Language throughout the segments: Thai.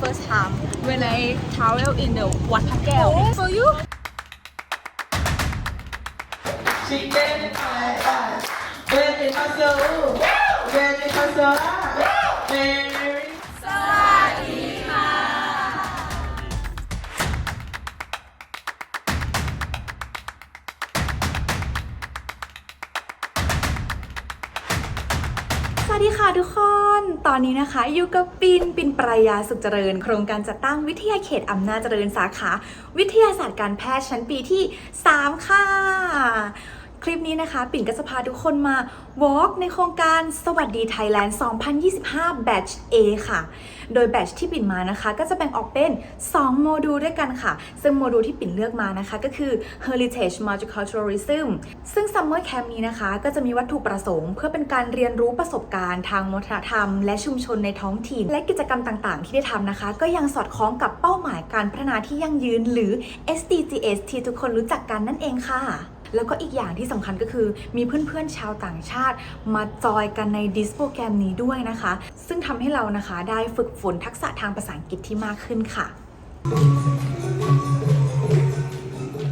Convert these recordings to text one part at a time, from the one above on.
first time when I travel in the Wat Phra Kaew. So you? Chicken fried rice. When it comes to when it comes to Mary. สวัสดีค่ะทุกคน ตอนนี้นะคะอยู่กับปินปินปรายาสุขเจริญ โครงการจัดตั้งวิทยาเขตอำนาจเจริญสาขา วิทยาศาสตร์การแพทย์ชั้นปีที่ 3 ค่ะ คลิปนี้นะคะ ปิ่นก็จะพาทุกคนมา walk ในโครงการสวัสดีไทยแลนด์ 2025 batch A ค่ะ โดย batch ที่ปิ่นมานะคะ ก็จะแบ่งออกเป็น 2 โมดูลด้วยกันค่ะ ซึ่งโมดูลที่ปิ่นเลือกมานะคะ ก็คือ heritage multiculturalism ซึ่ง summer camp นี้นะคะ ก็จะมีวัตถุประสงค์ เพื่อเป็นการเรียนรู้ประสบการณ์ทางวัฒนธรรม และชุมชนในท้องถิ่น และกิจกรรมต่างๆ ที่ได้ทำนะคะ ก็ยังสอดคล้องกับเป้าหมายการพัฒนาที่ยั่งยืน หรือ SDGs ที่ทุกคนรู้จักกันนั่นเองค่ะ แล้วก็อีกอย่างที่สำคัญก็คือมีเพื่อนๆชาวต่างชาติ มาจอยกันในดิสโปรแกรมนี้ด้วยนะคะ ซึ่งทำให้เรานะคะได้ฝึกฝนทักษะทางภาษาอังกฤษที่มากขึ้นค่ะ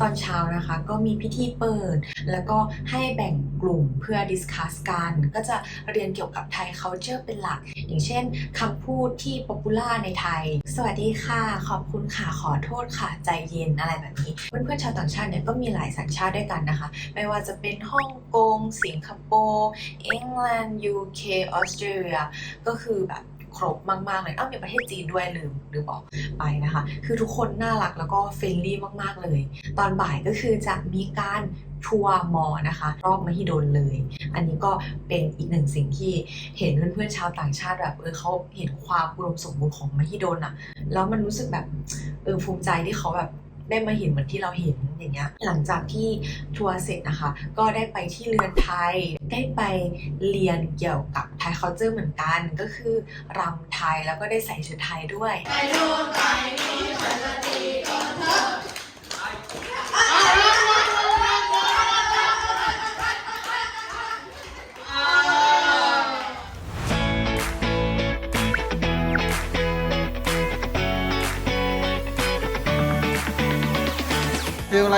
อนเช้านะคะ ก็มีพิธีเปิด แล้วก็ให้แบ่งกลุ่มเพื่อดิสคัสกันก็จะเรียนเกี่ยวกับไทย culture เป็นหลัก อย่างเช่นคำพูดที่ป๊อปปูล่าในไทย สวัสดีค่ะ ขอบคุณค่ะ ขอโทษค่ะ ใจเย็นอะไรแบบนี้ เพื่อนๆชาวต่างชาติเนี่ยก็มีหลายสัญชาติด้วยกันนะคะ ไม่ว่าจะเป็นฮ่องกง สิงคโปร์อังกฤษ UK ออสเตรเลียก็คือแบบ ครบมากๆเลยอ้าวมีประเทศจีนด้วยลืมลืมบอกไปนะคะ คือทุกคนน่ารักแล้วก็เฟรนลี่มากๆเลย ตอนบ่ายก็คือจะมีการทัวร์มอนะคะรอบมหิดลเลย อันนี้ก็เป็นอีกหนึ่งสิ่งที่เห็นเพื่อนๆชาวต่างชาติแบบเออเขาเห็นความอุดมสมบูรณ์ของมหิดลอะแล้วมันรู้สึกแบบเออภูมิใจที่เขาแบบ ได้มาเห็นเหมือนที่เราเห็นอย่างเงี้ยหลังจากที่ทัวร์เสร็จนะคะ ก็ได้ไปที่เรือนไทย ได้ไปเรียนเกี่ยวกับไทย culture เหมือนกันก็คือรำไทยแล้วก็ได้ใส่ชุดไทยด้วย feel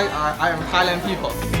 like I, I am Thailand people.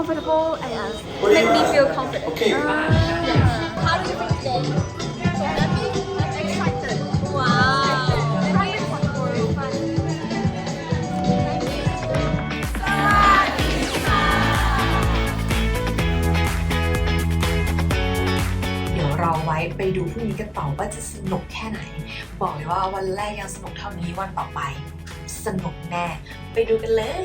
Comfortable and make me feel confident. Okay. How do you feel today? So happy. I'm excited. Wow. Thank you for the fun. Thank you. เดี๋ยวเราไว้ไปดูพรุ่งนี้กันต่อว่าจะสนุกแค่ไหน บอกเลยว่าวันแรกยังสนุกเท่านี้วันต่อไป สนุกแน่ ไปดูกันเลย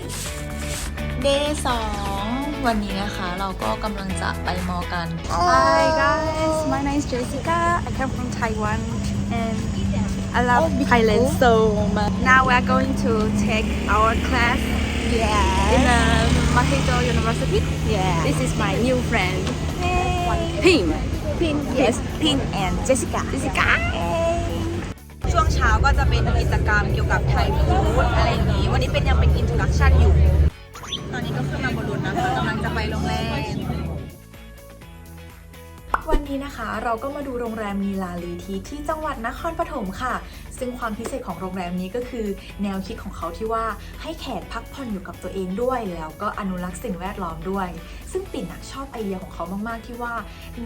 เดย์สอง วันนี้นะคะเราก็กำลังจะไปมอกัน Hi guys, my name is Jessica. I come from Taiwan and I love Thailand so much. Now we are going to take our class in uh, Mahito University. Yeah. This is my new friend. Pin. Pin. Yes. Pin and Jessica. Jessica. ช่วงเช้าก็จะเป็นกิจกรรมเกี่ยวกับไทยฟู้ดอะไรอย่างนี้ วันนี้เป็นยังเป็นอินโทรดักชันอยู่ตอนนี้ ก็ขึ้นมาบนรถนะคะกำลังจะไปโรงแรม วันนี้นะคะเราก็มาดูโรงแรมนีลาลีทีที่จังหวัดนครปฐมค่ะ ซึ่งความพิเศษของโรงแรมนี้ก็คือ แนวคิดของเขาที่ว่าให้แขกพักผ่อนอยู่กับตัวเองด้วย แล้วก็อนุรักษ์สิ่งแวดล้อมด้วย ซึ่งปิ่นอะชอบไอเดียของเขามาก ๆ ที่ว่า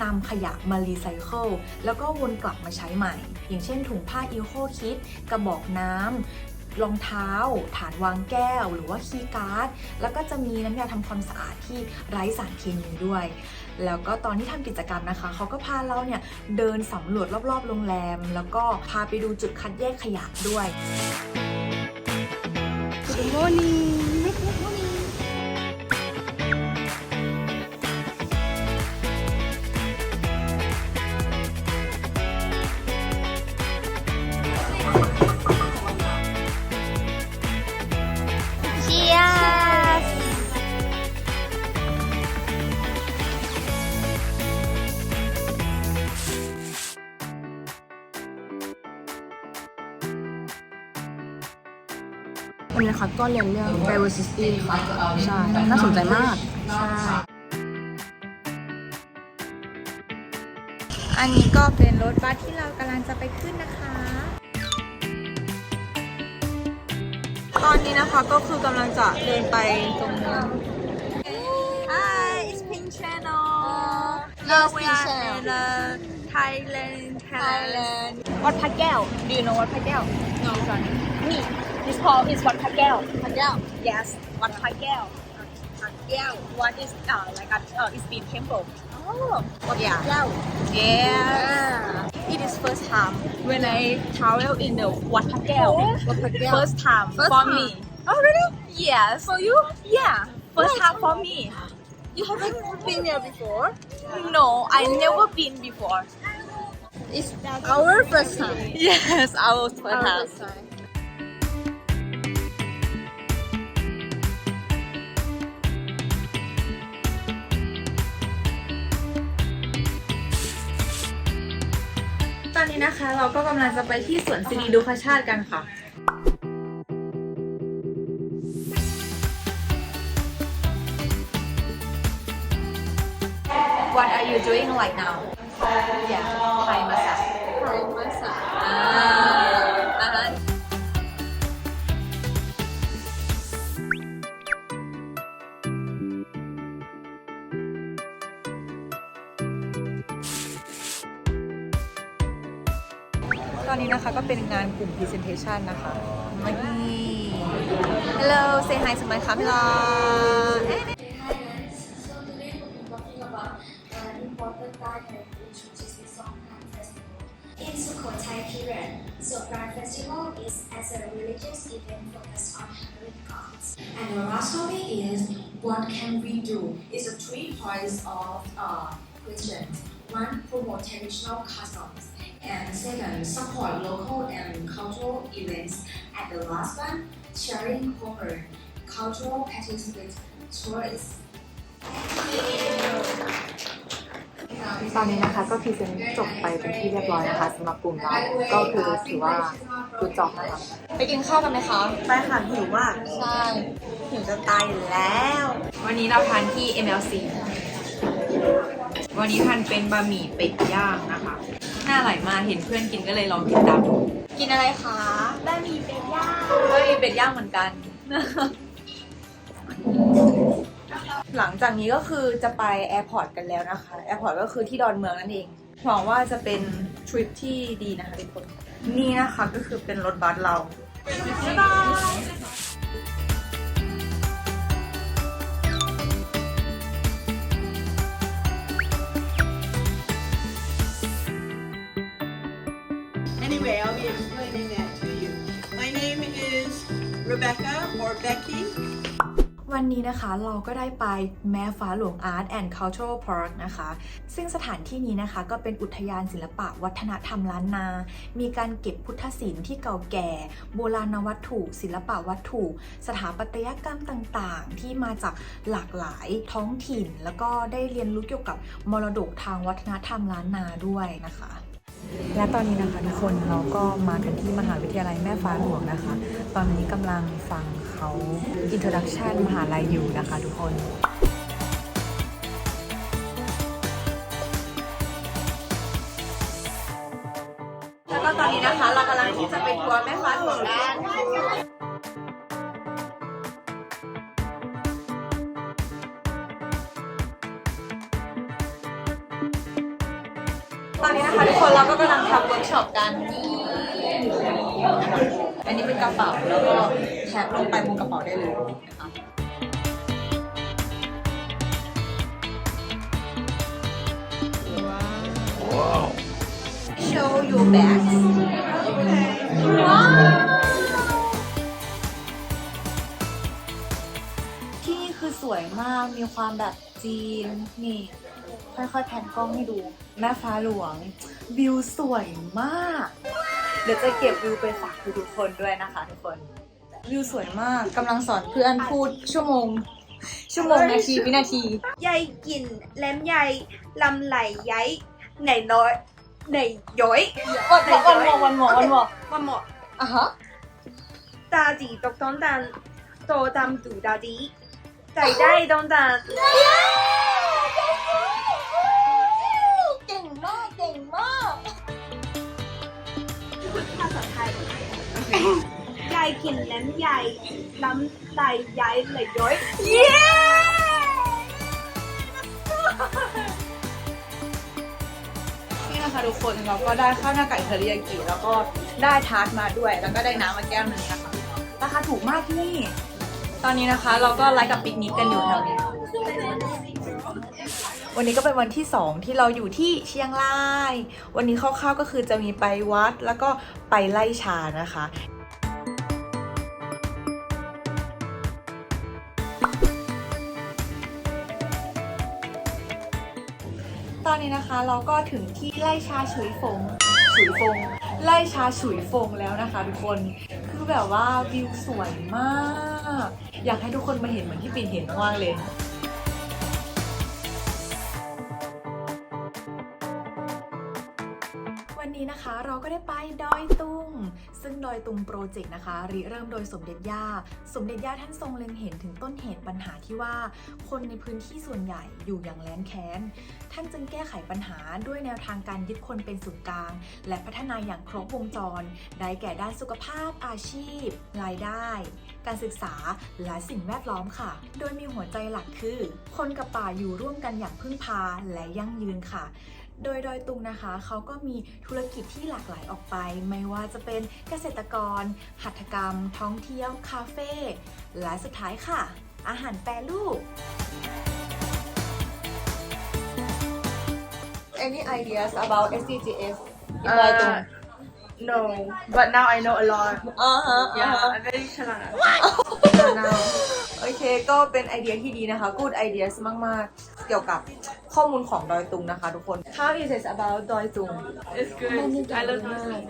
นำขยะมารีไซเคิลแล้วก็วนกลับมาใช้ใหม่ อย่างเช่นถุงผ้าอีโคคิดกระบอกน้ำ รองเท้า ฐานวางแก้ว หรือว่าคีย์การ์ด แล้วก็จะมีน้ำยาทำความสะอาดที่ไร้สารเคมีด้วย แล้วก็ตอนที่ทำกิจกรรมนะคะ เขาก็พาเราเนี่ยเดินสำรวจรอบๆ โรงแรม แล้วก็พาไปดูจุดคัดแยกขยะด้วย Good morning ก็เรียนเรื่อง diversity ค่ะใช่ น่าสนใจมาก ใช่ อันนี้ก็เป็นรถบัสที่เรากำลังจะไปขึ้นนะคะ ตอนนี้นะคะก็คือกำลังจะเดินไปตรงนี้ Hi it's Pink Channel Now we are in uh, Thailand Thailand วัดพระแก้ว Do you know วัดพระแก้ว No Me This called is วัดพระแก้วพระแก้ว Yes วัดพระแก้วพระแก้ว What is uh like a uh it's been temple Oh วัดพระแก้ว Yeah It is first time when I travel in the วัดพระแก้ว First time for me Oh really Yes For you Yeah First time for me You haven't been there before No I never been before It's our first time. Yes our first Our time first time. นี้นะคะ เราก็กำลังจะไปที่สวนสิริดูคชาติกันค่ะ What are you doing right now? Yeah, Thai massage. Thai massage. Ah. เป็นงานกลุ่ม presentation นะคะมานี่ Hello say hi สมัยค่ะพี่ลา Thailand. So today we'll be talking about an important Thai heritage, which is the Songkran Festival. In Sukhothai period, Songkran Festival is as a religious event focused on honoring gods. And the last topic is what can we do? It's a three points of uh, questions. One, promote traditional customs. And second, support local and cultural events. And the last one, sharing homework, cultural practice with tourists. ตอนนี้นะคะก็พรีเซนต์จบไปเป็นที่เรียบร้อยนะคะสำหรับกลุ่มเรา ก็คือถือว่าดูจอบนะคะไปกินข้าวกันไหมคะ ไปค่ะหิวมากใช่หิวจะตายอยู่แล้ว วันนี้เราทานที่ MLC วันนี้ทานเป็นบะหมี่เป็ดย่างนะคะ น่าอร่อยมากเห็นเพื่อนกินก็เลยลองกินตามดูกินอะไรคะบะหมี่เป็ดย่างบะหมี่เป็ดย่างเหมือนกัน หลังจากนี้ก็คือจะไปแอร์พอร์ตกันแล้วนะคะ แอร์พอร์ตก็คือที่ดอนเมืองนั่นเองหวังว่าจะเป็นทริปที่ดีนะคะทุกคน นี่นะคะก็คือเป็นรถบัสเรา บ๊ายบาย Rebecca or Becky. วันนี้นะคะเราก็ได้ไปแม่ฟ้าหลวง Art and Cultural Park นะคะ ซึ่งสถานที่นี้นะคะก็เป็นอุทยานศิลปะวัฒนธรรมล้านนา มีการเก็บพุทธศิลป์ที่เก่าแก่ โบราณวัตถุ ศิลปะวัตถุ สถาปัตยกรรมต่างๆ ที่มาจากหลากหลายท้องถิ่น แล้วก็ได้เรียนรู้เกี่ยวกับมรดกทางวัฒนธรรมล้านนาด้วยนะคะ และตอนนี้นะคะทุกคนเราก็มากันที่มหาวิทยาลัยแม่ฟ้าหลวงนะคะ ตอนนี้กำลังฟังเขาอินโทรดักชันมหาลัยอยู่นะคะทุกคนแล้วก็ตอนนี้นะคะ เรากำลังที่จะไปทัวร์แม่ฟ้าหลวงกัน ตอนนี้นะคะทุกคนเราก็กำลังทำเวิร์กช็อปกันนี่อันนี้เป็นกระเป๋าแล้วก็แท็บลงไปบนกระเป๋าได้เลยนะคะ show your bags ที่นี่คือสวยมากมีความแบบ จีน นี่ ค่อยๆแพนกล้องให้ดู แม่ฟ้าหลวง วิวสวยมาก เดี๋ยวจะเก็บวิวไปฝากทุกๆคนด้วยนะคะทุกคน วิวสวยมากกำลังสอนเพื่อนพูดชั่วโมง ชั่วโมงนาทีวินาทีใหญ่กินแหลมใหญ่ลำไหลใหญ่ไหนน้อยไหนย้อยวันหมอวันหมอวันหมอวันหมอวันหมออะฮะตาจีตกต้องตันโตตามตูตาจี ใจได้ต้องตันเก่งมากเก่งมากใหญ่กินแหลมใหญ่ลำไหลใหญ่ไหลย้อยเย้นี่นะคะทุกคนเราก็ได้ข้าวหน้าไก่เทอริยากิแล้วก็ได้ทาร์ตมาด้วย แล้วก็ได้น้ำมาแก้วหนึงนะคะราคาถูกมากที่นี่ ตอนนี้นะคะเราก็ไลฟ์กับปิกนิกกันอยู่แถวนี้วันนี้ก็เป็นวันที่ 2 ที่เราอยู่ที่เชียงราย วันนี้คร่าวๆก็คือจะมีไปวัดแล้วก็ไปไล่ชานะคะ ตอนนี้นะคะเราก็ถึงที่ไล่ชาฉุยฟงฉุยฟง ไล่ชาฉุยฟงแล้วนะคะทุกคน คือแบบว่าวิวสวยมาก อยากให้ทุกคนมาเห็นเหมือนที่ปิ่นเห็นมากๆเลยวันนี้นะคะเราก็ได้ไปดอยตุง ซึ่งดอยตุงโปรเจกต์นะคะริเริ่มโดยสมเด็จย่า สมเด็จย่าท่านทรงเล็งเห็นถึงต้นเหตุปัญหาที่ว่า คนในพื้นที่ส่วนใหญ่อยู่อย่างแล้นแค้น ท่านจึงแก้ไขปัญหาด้วยแนวทางการยึดคนเป็นศูนย์กลาง และพัฒนาอย่างครบวงจร ได้แก่ด้านสุขภาพอาชีพ รายได้ การศึกษา และสิ่งแวดล้อมค่ะ โดยมีหัวใจหลักคือ คนกับป่าอยู่ร่วมกันอย่างพึ่งพาและยั่งยืนค่ะโดยดอยตุงนะคะเขาก็มีธุรกิจที่หลากหลายออกไป ไม่ว่าจะเป็นเกษตรกร หัตถกรรม ท่องเที่ยว คาเฟ่และสุดท้ายค่ะ อาหารแปรรูป Any ideas about SDGs in Doi Tung? No but now I know a lot อ่าฮะ yeah I'm very ฉลาด now โอเค ก็เป็นไอเดียที่ดีนะคะ good ideas มาก ๆ เกี่ยวกับข้อมูลของดอยตุงนะคะทุกคน How is it about ดอยตุง it's good I love Thailand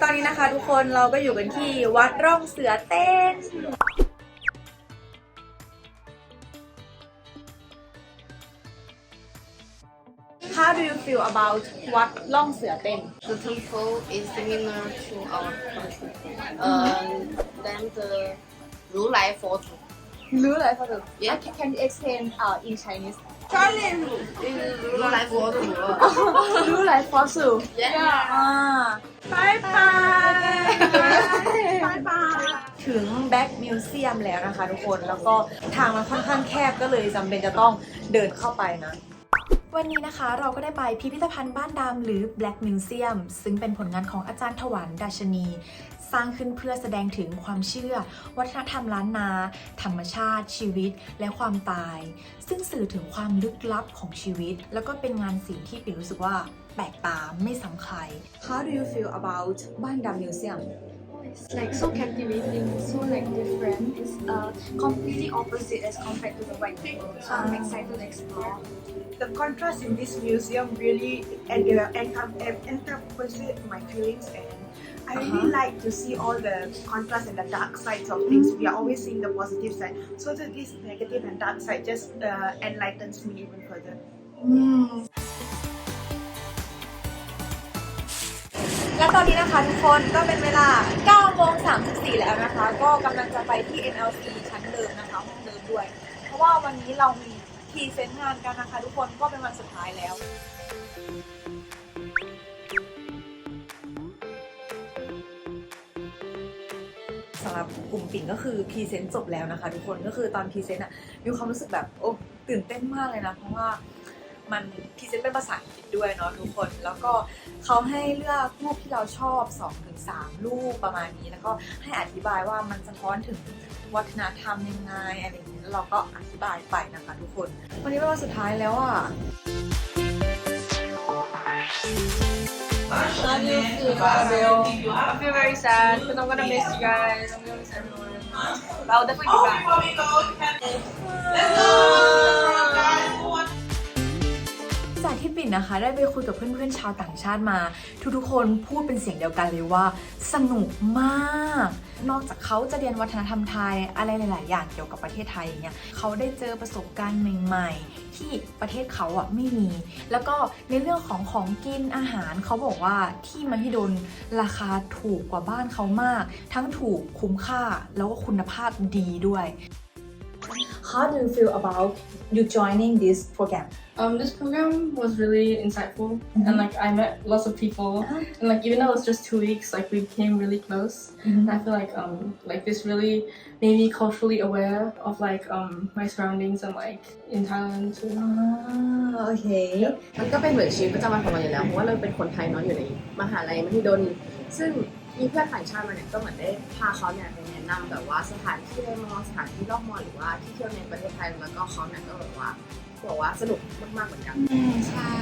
ตอนนี้นะคะทุกคนเราก็อยู่กันที่วัดร่องเสือเต้น How do you feel about วัดล่องเสือเต้น The temple is similar to our country. Um, then the Ru Lai Photo. รู้เลยค่ะ Yeah. Okay, Can you explain uh, in Chinese Charlie Ru Lai Photo. รู้เลยฟอสซิ Yeah. อ่าบายบายบายถึงแบ็กมิวเซียมแล้วนะคะทุกคน แล้วก็ทางมันค่อนข้างแคบก็เลยจำเป็นจะต้องเดินเข้าไปนะ วันนี้นะคะเราก็ได้ไปพิพิธภัณฑ์บ้านดำหรือ Black Museum ซึ่งเป็นผลงานของอาจารย์ถวันดัชนี สร้างขึ้นเพื่อแสดงถึงความเชื่อ วัฒนธรรมล้านนา ธรรมชาติ ชีวิต และความตาย ซึ่งสื่อถึงความลึกลับของชีวิต แล้วก็เป็นงานศิลป์ที่ปิ่นรู้สึกว่าแปลกตาไม่ซ้ำใคร How do you feel about บ้านดำ Museum It's like so captivating, so like different. It's uh, completely opposite as compared to the white people. So I'm excited to explore. the contrast in this museum really and en- encompasses my feelings and I really like to see all the contrast and the dark sides of things. We are always seeing the positive side. So that this negative and dark side just uh, enlightens me even further. และตอนนี้นะคะทุกคนก็เป็นเวลา9โมง34 แล้วนะคะ ก็กำลังจะไปที่ NLC ชั้นเดิมนะคะห้องเดิมด้วย เพราะว่าวันนี้เรามีพรีเซนต์งานกันนะคะ ทุกคนก็เป็นวันสุดท้ายแล้วสำหรับกลุ่มปิ่นก็คือพรีเซนต์จบแล้วนะคะ ทุกคนก็คือตอนพรีเซนต์อะมีความรู้สึกแบบโอ้ตื่นเต้นมากเลยนะ เพราะว่า มันพรีเซนต์เป็นภาษาอังกฤษด้วยเนาะทุกคน แล้วก็เขาให้เลือกรูปที่เราชอบ 2-3 รูปประมาณนี้ แล้วก็ให้อธิบายว่ามันสะท้อนถึงวัฒนธรรมยังไงอะไรอย่างนี้แล้วเราก็อธิบายไปนะคะทุกคน วันนี้เป็นวันสุดท้ายแล้วอะ I feel very sad because I'm gonna miss you guys. I'm gonna miss everyone. But I'll definitely be back. นะคะ ได้ไปคุยกับเพื่อนๆชาวต่างชาติมา ทุกๆคนพูดเป็นเสียงเดียวกันเลยว่า สนุกมาก นอกจากเขาจะเรียนวัฒนธรรมไทยอะไรหลาย ๆ อย่างเกี่ยวกับประเทศไทยอย่างเงี้ยเขาได้เจอประสบการณ์ใหม่ ๆ ที่ประเทศเขาอะไม่มี แล้วก็ในเรื่องของของกินอาหารเขาบอกว่าที่มหิดลราคาถูกกว่าบ้านเขามาก ทั้งถูกคุ้มค่าแล้วก็คุณภาพดีด้วย How do you feel about you joining this program Um, this program was really insightful, and like I met lots of people, and like even though it was just two weeks, like we became really close. And I feel like um like this really made me culturally aware of like um my surroundings and like in Thailand too. โอเค มันก็เป็นเหมือนชีวิตประจำวันของเราอยู่แล้ว เพราะว่าเราเป็นคนไทยเนาะอยู่ในมหาลัยมหิดล ซึ่งมีเพื่อนต่างชาติมาเนี่ยก็เหมือนได้พาเขาเนี่ยไปแนะนำแบบว่าสถานที่ในมอสถานที่รอบมอหรือว่าที่เที่ยวในประเทศไทยแล้วก็เขาเนี่ยก็แบบว่า บอกว่าสนุกมากๆเหมือนกันใช่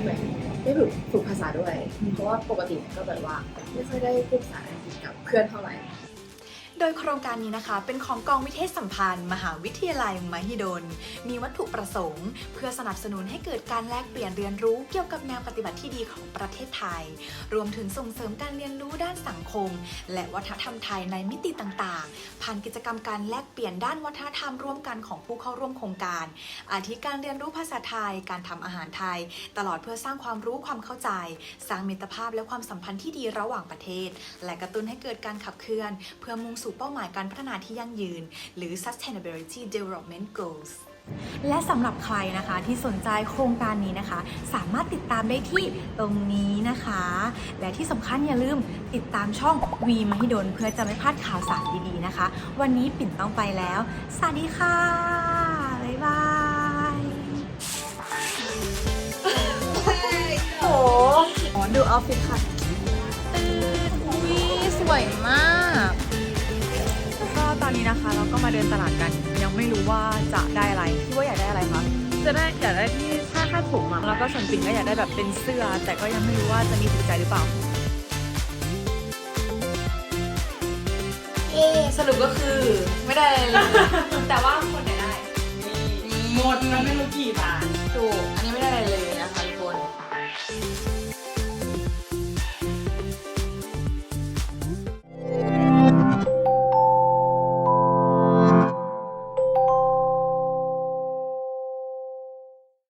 เหมือนได้ฝึกฝึกภาษาด้วย เพราะว่าปกติก็แบบว่าไม่ค่อยได้พูดภาษาอังกฤษกับเพื่อนเท่าไหร่โดยโครงการนี้นะคะ เป็นของกองวิเทศสัมพันธ์ มหาวิทยาลัยมหิดล มีวัตถุประสงค์ เพื่อสนับสนุนให้เกิดการแลกเปลี่ยนเรียนรู้เกี่ยวกับแนวปฏิบัติที่ดีของประเทศไทย รวมถึงส่งเสริมการเรียนรู้ด้านสังคม และวัฒนธรรมไทยในมิติต่างๆ ผ่านกิจกรรมการแลกเปลี่ยนด้านวัฒนธรรมร่วมกันของผู้เข้าร่วมโครงการ อาทิการเรียนรู้ภาษาไทย การทำอาหารไทย ตลอดเพื่อสร้างความรู้ความเข้าใจ สร้างมิตรภาพและความสัมพันธ์ที่ดีระหว่างประเทศ และกระตุ้นให้เกิดการขับเคลื่อน เพื่อมุ่งสู่เป้าหมายการพัฒนาที่ยั่งยืน หรือ sustainability development goals และสำหรับใครนะคะที่สนใจโครงการนี้นะคะ สามารถติดตามได้ที่ตรงนี้นะคะ และที่สำคัญอย่าลืมติดตามช่องวีมหิดลเพื่อจะไม่พลาดข่าวสารดีๆนะคะ วันนี้ปิ่นต้องไปแล้ว สวัสดีค่ะ บ๊ายบายโอ้โหดูออฟฟิศค่ะตื่นอุ้ยสวยมาก อนนี้นะคะ เราก็มาเดินตลาดกัน ยังไม่รู้ว่าจะได้อะไรคิดว่าอยากได้อะไรคะจะได้อยากได้ที่ผ้าคาดผมอะแล้วก็ส่วนปิ่นก็อยากได้แบบเป็นเสื้อ แต่ก็ยังไม่รู้ว่าจะมีถูกใจหรือเปล่าสรุปก็คือไม่ได้อะไรเลย แต่ว่าคนไหนได้ หมดมันไม่รู้กี่บาทถูก